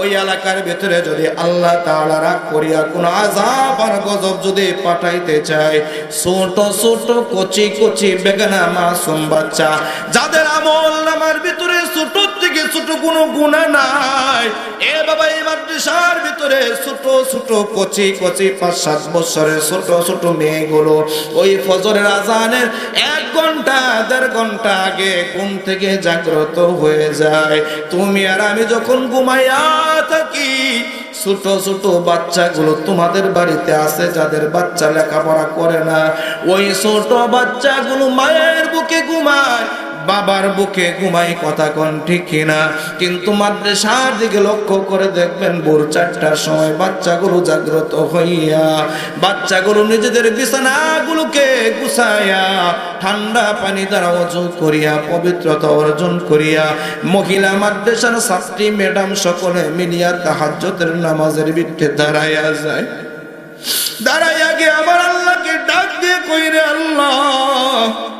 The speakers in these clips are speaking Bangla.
ওই এলাকার ভিতরে যদি আল্লাহ তাআলা করিয়া কোন আযাব আর গজব যদি পাঠাইতে চায়, ছোট ছোট কচি কচি বেগানা মাসুম বাচ্চা, যাদের আমল নামার ভিতরে ছোট থেকে ছোট কোনো গুণা নাই। এ বাবা, এই মাদ্রাসার ভিতরে ছোট ছোট কচি কচি পাঁচ সাত বছরের ছোট ছোট মেয়েগুলো, ওই ফজরের আজানের এক ঘণ্টা, দেড় ঘণ্টা আগে ঘুম থেকে জাগ্রত হয়ে যায়। তুমি আর আমি যখন ঘুমাইয়া থাকি ছোট ছোট বাচ্চাগুলো তোমাদের বাড়িতে আছে, যাদের বাচ্চা লেখাপড়া করে না। ওই ছোট বাচ্চাগুলো মায়ের বুকে ঘুমায় বাবার বুকে ঘুমাই কথা কন ঠিক কিনা? কিন্তু মাদ্রাসার দিকে লক্ষ্য করে দেখবেন ভোর চারটার সময় বাচ্চা বাচ্চাগুলো জাগ্রত হইয়া বাচ্চা বাচ্চাগুলো নিজেদের বিছানাগুলোকে গুছাইয়া, ঠান্ডা পানি দ্বারা অজু করিয়া, পবিত্রতা অর্জন করিয়া, মহিলা মাদ্রাসার ছাত্রী, ম্যাডাম সকলে মিলিয়া তাহাজ্জতের নামাজের বিটে দাঁড়াইয়া যায়। দাঁড়াইয়া গিয়ে আমার আল্লাহকে ডাক দিয়ে কইরে, আল্লাহ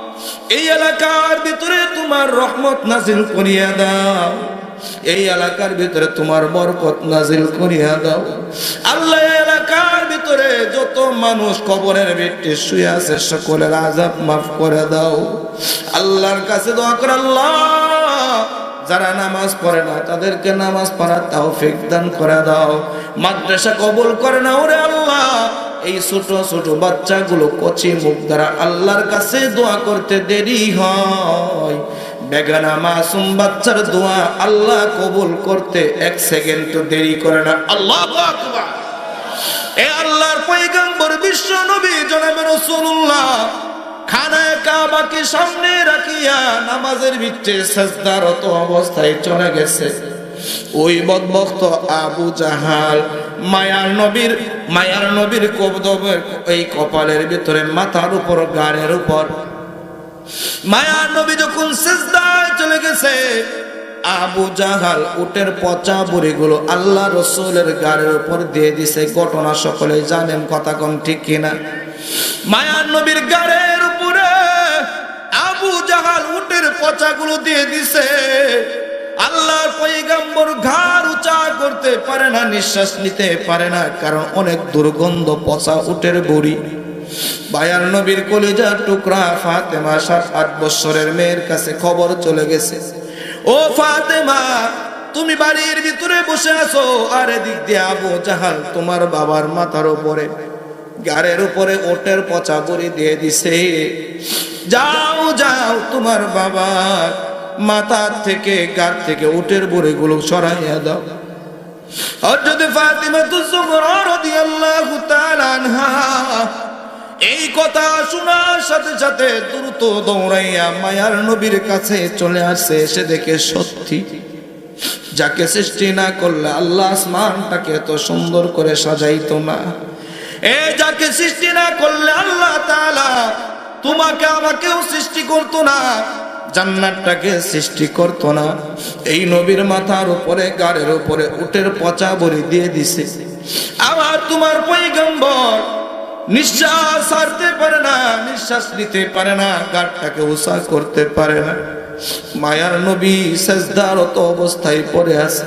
এই এলাকার ভিতরে তোমার রহমত নাজিল করিয়া দাও। এই এলাকার ভিতরে তোমার বরকত নাজিল করিয়া দাও। আল্লাহ এলাকার ভিতরে যত মানুষ কবরের ভিত্তি শুয়ে আছে, সকলের আজাব মাফ করে দাও। আল্লাহর কাছে দোয়া করে, আল্লাহ, যারা নামাজ পড়ে না, তাদেরকে নামাজ পড়ার তৌফিক দান করে দাও। মাদ্রাসা কবুল করে না ওরে আল্লাহ। এই ছোট ছোট বাচ্চাগুলো কচি মুখ দ্বারা আল্লাহর কাছে দোয়া করতে দেরি হয়। বেগানা মাসুম বাচ্চার দোয়া আল্লাহ কবুল করতে এক সেকেন্ড তো দেরি করে না। আল্লাহ এ আল্লাহর পয়গম্বর বিশ্ব নবী জনাবে রাসূলুল্লাহ খানায় কাবাকে সামনে রাখিয়া নামাজের ভিতরে সাজদারত অবস্থায় চলে গেছে। ওই বদবক্ত আবু জাহাল মায়ার নবীর মায়ার নবীর কবদবের এই কপালের ভিতরে, মাথার উপর, গাড়ের উপর। মায়ার নবী যখন সেজদায় চলে গেছে, আবু জাহাল উটের পচা বুড়িগুলো আল্লাহ রসুলের গাড়ির উপর দিয়ে দিছে। ঘটনা সকলে জানেন, কথা কোন ঠিক কিনা? মায়ার নবীর গাড়ির উপরে আবু জাহাল উটের পচাগুলো দিয়ে দিছে। আল্লাহর পৈগম্বর ঘাড় উঁচা করতে পারে না, নিঃশ্বাস নিতে পারে না, কারণ অনেক দুর্গন্ধ পচা উটের বুড়ি বায়ার নবীর কলিজার টুকরা ফাতেমা সাত, আট বৎসরের মেয়ের কাছে খবর চলে গেছে। ও ফাতেমা, তুমি বাড়ির ভিতরে বসে আছো, আর এদিক দিয়ে আবু জাহাল তোমার বাবার মাথার উপরে গাড়ের উপরে ওটের পচা বুড়ি দিয়ে দিছে। যাও যাও তোমার বাবার মাথার থেকে গার থেকে উটের বুড়িগুলো সরাইয়া দাও। হযরত ফাতিমা তুজহরা রাদিয়াল্লাহু তাআলা আনহা, এই কথা শোনার সাথে সাথে দ্রুত দৌড়াইয়া মায়ার নবীর কাছে চলে আসে এসে দেখে সত্যি। যাকে সৃষ্টি না করলে আল্লাহ আসমানটাকে এত সুন্দর করে সাজাইতো না। এ যাকে সৃষ্টি না করলে আল্লাহ তাআলা তোমাকে আমাকেও সৃষ্টি করতো না। জান্নাতটাকে সৃষ্টি করতো না। এই নবীর মাথার উপরে, গাড়ের উপরে উটের পচা বড়ি দিয়ে দিছে। আবার তোমার পৈগম্বর নিঃশ্বাস ছাড়তে পারে না, নিঃশ্বাস নিতে পারে না, গাড়টাকে উষা করতে পারে না। মায়ার নবী সেজদারত অবস্থায় পড়ে আছে।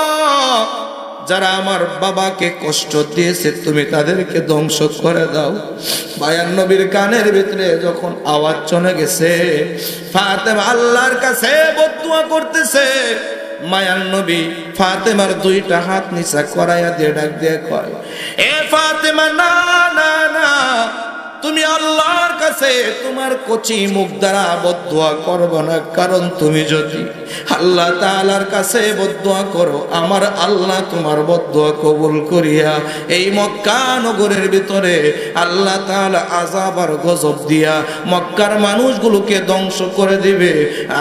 যারা আমার বাবাকে কষ্ট দিয়েছে, তুমি তাদেরকে ধ্বংস করে দাও। বায়ান নবীর কানের ভিতরে যখন আওয়াজ চলে গেছে, ফাতেমা আল্লাহর কাছে বদুয়া করতেছে। মায়ার নবী ফাতেমার দুইটা হাত নিচা করাইয়া দিয়ে ডাক দিয়ে কয়, এ ফাতেমা, না কাছে তোমার কচি মুখ দ্বারা বদুয়া করব না, কারণ তুমি যদি আল্লাহ তাআলার কাছে বদুয়া করো, আমার আল্লাহ তোমার বদুয়া কবুল করিয়া এই মক্কা নগরের ভিতরে আল্লাহ তাআলা আজাব আর গজব দিয়া মক্কার মানুষগুলোকে ধ্বংস করে দিবে।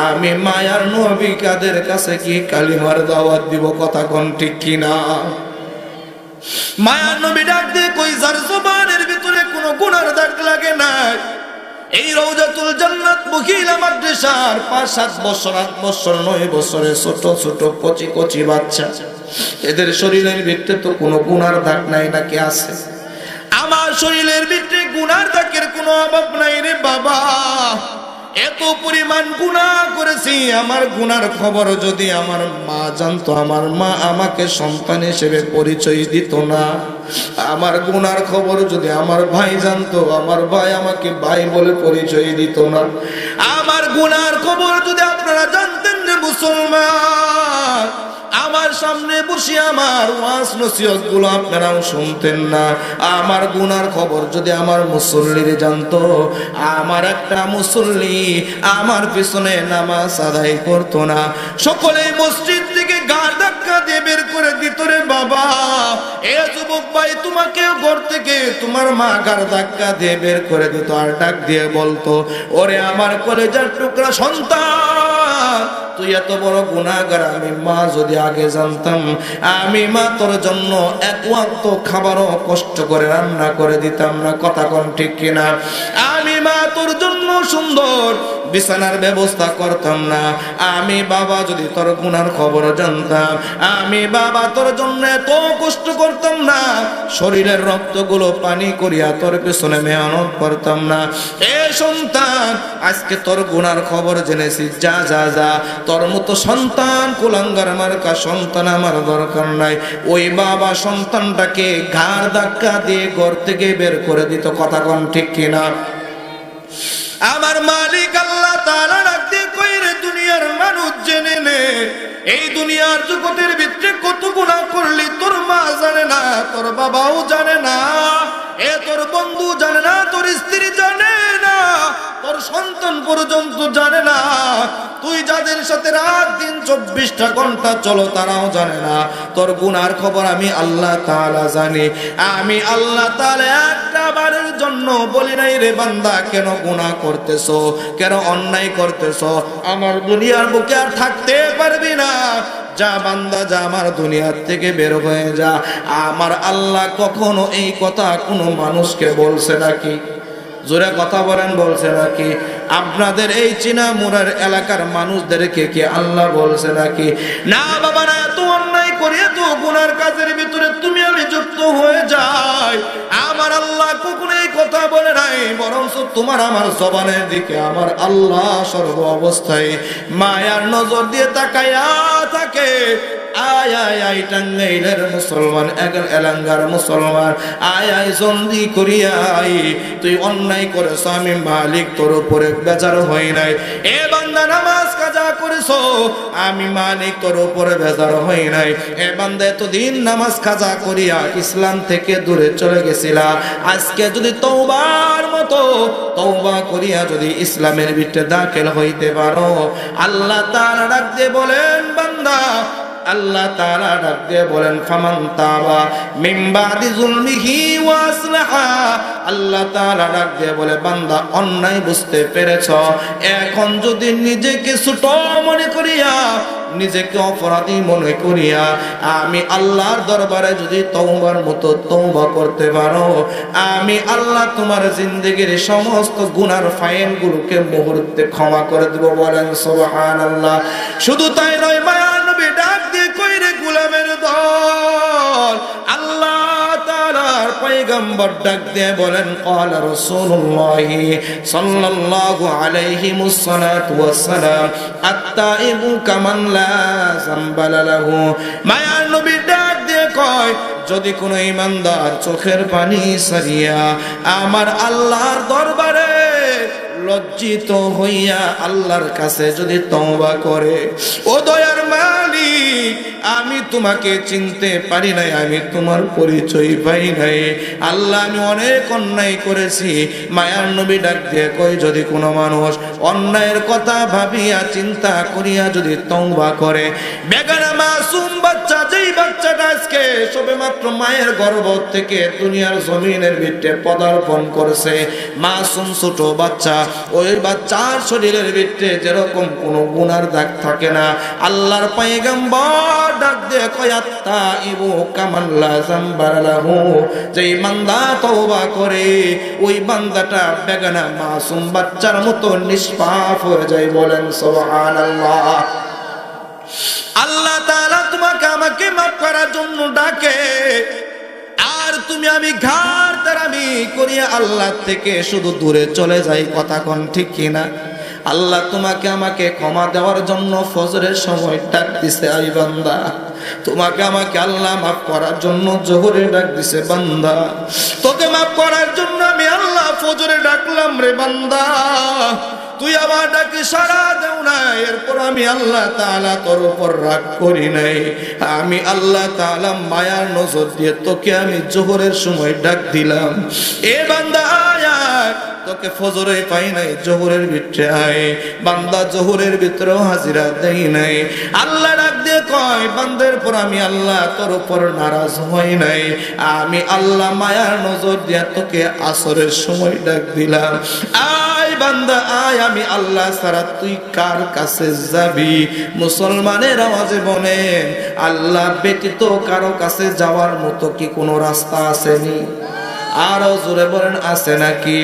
আমি মায়ার নবী কাদের কাছে কি কালিমার দাওয়াত দিব, কথা কোন ঠিক কিনা? মায়ার নবী ডাক দিয়ে কই, যার জবানের ভিতরে কোনো গুনার দাগ লাগে না এই রৌজাতুল জান্নাত মুখিলা মাদ্রাসার পাঁচ, সাত বছর, আট বছর, নয় বছরের ছোট ছোট, কচি কচি বাচ্চা। এদের শরীরের ভিতরে তো কোনো গুনার দাগ নাই নাকি আছে? আমার শরীরের ভিতরে গুনার দাগের কোনো অভাব নাই রে বাবা। এত পরিমাণ গুণা করেছি, আমার গুনার খবর যদি আমার মা জানতো, আমার মা আমাকে সন্তান হিসেবে পরিচয় দিত না। আমার গুনার খবর যদি আমার ভাই জানতো, আমার ভাই আমাকে ভাই বলে পরিচয় দিত না। আমার গুনার খবর যদি আপনারা জানতেন যে মুসলমান আমার সামনে বসে আমার ওয়াজ নসিহতগুলো আপনারাও শুনতেন না। আমার গুনার খবর যদি আমার মুসল্লিরে জানতো, আমার একটা মুসল্লি আমার পিছনে নামাজ আদায় করতো না। সকলে মসজিদ থেকে দিয়ে বের করে দিত রে বাবা। এ যুবক ভাই, তোমাকে ঘর থেকে তোমার মা গার ধাক্কা দিয়ে বের করে দিত, আর ডাক দিয়ে বলতো, ওরে আমার টুকরা সন্তান, তুই এত বড় গুণাগার আমি মা যদি আগে জানতাম, আমি মা তোর জন্য এক ওয়াক্ত খাবারও কষ্ট করে রান্না করে দিতাম না, কথা কোন ঠিক কিনা? আমি মা তোর জন্য সুন্দর। বিছানার ব্যবস্থা করতাম না। আমি বাবা যদি তোর গুনার খবর জানতাম, আমি বাবা তোর জন্য এত কষ্ট করতাম না। শরীরের রক্তগুলো পানি করিয়া তোর পেছনে মেহনত করতাম না। এ সন্তান, আজকে তোর গুনার খবর জেনেছি, যা যা যা। তোর মতো সন্তান, কুলাঙ্গার মার্কা সন্তান আমার দরকার নাই। ওই বাবা সন্তানটাকে ঘাড় ধাক্কা দিয়ে ঘর থেকে বের করে দিত, কথা কন ঠিক কিনা? আমার মালিক আল্লাহ তাআলা রাখতে কইরে দুনিয়ার মানুষ জেনে নে। এই দুনিয়ার জগতের ভিতরে কত গুণা করলি, তোর মা জানে না, তোর বাবাও জানে না, এ তোর বন্ধু জানে না, তোর স্ত্রী জানে সন্তান পর্যন্ত জানে না। তুই যাদের সাথে রাত দিন চব্বিশটা ঘণ্টা চলো তারাও জানে না। তোর গুনার খবর আমি আল্লাহ তাআলা জানি। আমি আল্লাহ তাআলা একটা বারের জন্য বলি নাই রে বান্দা, কেন গুণা করতেছ? কেন অন্যায় করতেছো? আমার দুনিয়ার বুকে আর থাকতে পারবি না। যা বান্দা, যা আমার দুনিয়ার থেকে বের হয়ে যা। আমার আল্লাহ কখনো এই কথা কোনো মানুষকে বলছে নাকি? জোরে কথা বলেন, বলছে নাকি? আপনাদের এই চীনা মুরার এলাকার মানুষদেরকে কে আল্লাহ বলছে নাকি? না বাবা না এত অন্যায় করে, এত গুনার কাজের ভিতরে তুমি আমি যুক্ত হয়ে যাই বলে নাই বরং তোমার আমার জবানের দিকে আমার আল্লাহ সর্ব অবস্থায় মায়ার নজর দিয়ে থাকে। আয় আয় আয় মুসলমান মুসলমান, আয় আয় করিয়া তুই অন্যায় করেছ, আমি মালিক, তোর উপরে বেজার হই নাই। এ বান্দা, নামাজ কাজা করেছ আমি মালিক তোর উপরে বেজার হই নাই। এ বান্দা এতদিন নামাজ কাজা করিয়া ইসলাম থেকে দূরে চলে গেছিলা। আজকে যদি তৌবার মতো তৌবা করিয়া যদি ইসলামের ভিতরে দাখিল হইতে পারো, আল্লাহ তার ডাক দিয়ে বলেন, বান্দা আল্লাহ বলেন আল্লাহ ডাক দিয়ে বলে, বান্দা, অন্যায় বুঝতে এখন যদি নিজেকে ছোট মনে করিয়া, নিজেকে অপরাধী মনে করিয়া, আমি আল্লাহর দরবারে যদি তওবার মতো তওবা করতে পারো, আমি আল্লাহ তোমার জিন্দগির সমস্ত গুনার ফাইন গুলোকে মুহূর্তে ক্ষমা করে দেব বলেন সোহান আল্লাহ শুধু তাই নয়, মায়া নবী ডাক দল আল্লাহ তালার পয়গম্বর ডাক দিয়ে বলেন কল রসুল্লাহি সাল্লাল্লাহু আলাইহি মুসালাতু ওয়াসালাম আত্তাইবু কামান লা মায়ার নবী ডাক দিয়ে কয়, যদি কোনো ইমানদার চোখের পানি সারিয়া আমার আল্লাহর দরবারে লজ্জিত হইয়া আল্লাহর কাছে যদি তওবা করে, ও দয়া আমি তোমাকে চিনতে পারি নাই, আমি তোমার পরিচয় পাই নাই। আল্লাহ, আমি অনেক অন্যায় করেছি। মায়ার নবী ডাক দিয়ে কই যদি কোনো মানুষ অন্যায়ের কথা ভাবিয়া, চিন্তা করিয়া যদি তওবা করে, বেগানা মাসুম বাচ্চা, যেই বাচ্চাটা আজকে সবে মাত্র মায়ের গর্ভ থেকে দুনিয়ার জমিনের ভিতরে পদার্পণ করেছে, মাসুম ছোট বাচ্চা, ওই বাচ্চার শরীরের ভিতরে যেরকম কোনো গুনার দাগ থাকে না, আল্লাহর পায়গাম্বর আবার করে, ওই মাসুম বাচ্চার মতো নিষ্পাপ হয়ে যায়, বলেন, সুবহানাল্লাহ। আল্লাহ তোমাকে আমাকে মাফ করার জন্য ডাকে, আর তুমি আমি ঘাড় তারামি করিয়া আল্লাহ থেকে শুধু দূরে চলে যাই, কথা কোন ঠিক কিনা? আল্লাহ তোমাকে আমাকে ক্ষমা দেওয়ার জন্য ফজরের সময় ডাক দিছে, আই বান্দা। তোমাকে আমাকে আল্লাহ মাফ করার জন্য জোহরে ডাক দিছে, বান্দা। তোকে মাফ করার জন্য আমি আল্লাহ ফজরে ডাকলাম রে বান্দা। তুই আমার ডাকে সারা দেও না, এরপর আমি আল্লাহ তাআলা তোর উপর রাগ করি নাই। আমি আল্লাহ তাআলা মায়ার নজর দিয়ে তোকে আমি জোহরের সময় ডাক দিলাম। এ বান্দা তোকে ফজরে পাই নাই, জোহরের ভিতরে আয় বান্দা হাজিরা দেই নাই। আল্লাহ ডাক দিয়ে কয়, বান্দের পর আমি আল্লাহ তোর উপর নারাজ হই নাই। আমি আল্লাহ মায়ার নজর দিয়ে তোকে আসরের সময় ডাক দিলাম। আয় বান্দা, আয়, আমি আল্লাহ ছাড়া তুই কার কাছে যাবি? মুসলমানের আওয়াজে বলেন আল্লাহ ব্যতীত কারও কাছে যাওয়ার মতো কি কোনো রাস্তা আসেনি? আরও জোরে বলেন আছে নাকি?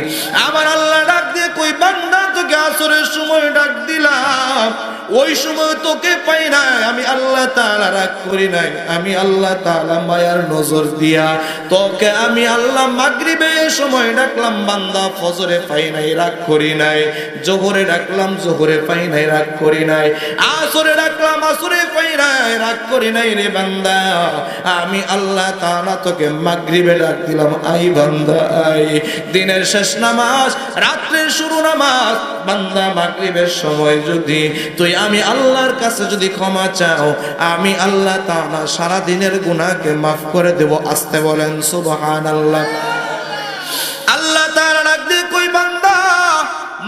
আমার আল্লাহ ডাক দিয়ে কই বান্দা তোকে আসরের সময় ডাক দিলাম। ওই সময় তোকে পাই নাই। আমি আল্লাহ তাআলা রাগ করি নাই। আমি আল্লাহ তালা মায়ার নজর দিয়া তোকে আমি আল্লাহ মাগরিবের সময় ডাকলাম। বান্দা ফজরে পাই নাই, রাগ করি নাই। জোহরে ডাকলাম, জোহরে পাই নাই, রাগ করি নাই। আসরে ডাকলাম, আসরে পাই নাই, রাগ করি নাই রে বান্দা। আমি আল্লাহ তাআলা তোকে মাগরিবে ডাক দিলাম, আই বান্দা, আই। দিনের শেষ নামাজ, রাত্রের শুরু নামাজ, বান্দা মাগরিবের সময় যদি তুই আমি আল্লাহর কাছে যদি ক্ষমা চাও, আমি আল্লাহ তাআলা সারা দিনের গুনাহকে মাফ করে দেব, আসতে বলেন সুবহানাল্লাহ। আল্লাহ তাআলা ডাক দিয়ে কই বান্দা,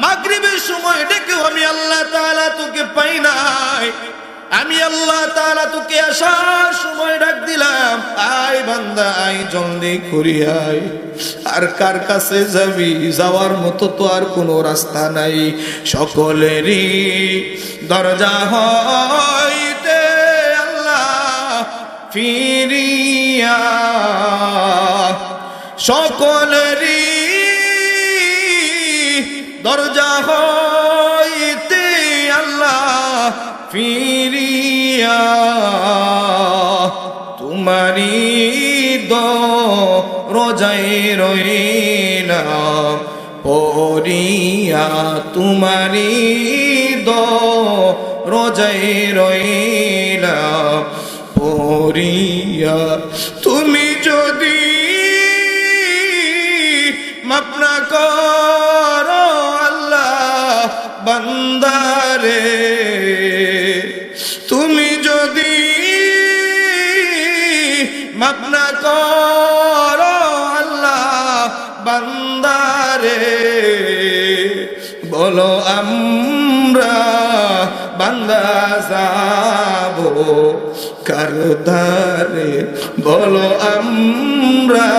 মাগরিবের সময় ডেকেও আমি আল্লাহ তাআলা তোকে পাই নাই। আমি আল্লাহ তাআলা তোকে আসার সময় ডাক দিলাম, আয় বান্দা, আয় জলদি করি আয়। আর কার কাছে যাবি? যাওয়ার মতো তো আর কোনো রাস্তা নাই। সকলেরই দরজা হইতে আল্লাহ ফিরিয়া। সকলেরই দরজা হইতে আল্লাহ ফিরিয়া। তোমারি দ রোজাই রইলাম পরিয়া তোমারি দ রোজাই রইলাম পরিয়া তুমি যদি মাপনা করো আল্লাহ বান্দারে। বলো আমরা বান্দা যাব কারদারে বলো আমরা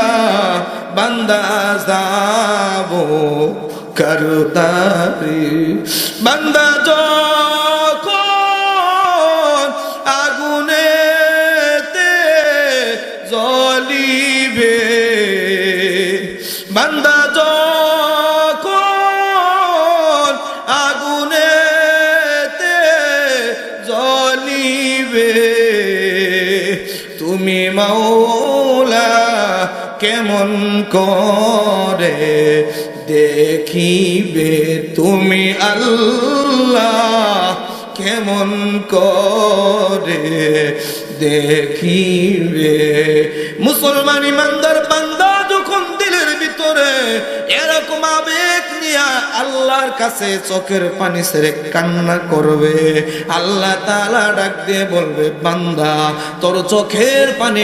বান্দা যাব কারদারে বান্দা যখন করে, দেখিবে তুমি আল্লাহ কেমন করে, দেখিবে মুসলমান ইমানদার বান্দা যখন দিলের ভিতরে এরকম আবেগ নিয়ে আল্লাহর কাছে চোখের পানি সেরে কান্না করবে, আল্লাহ তালা ডাক দিয়ে বলবে, বান্দা, তোর চোখের পানি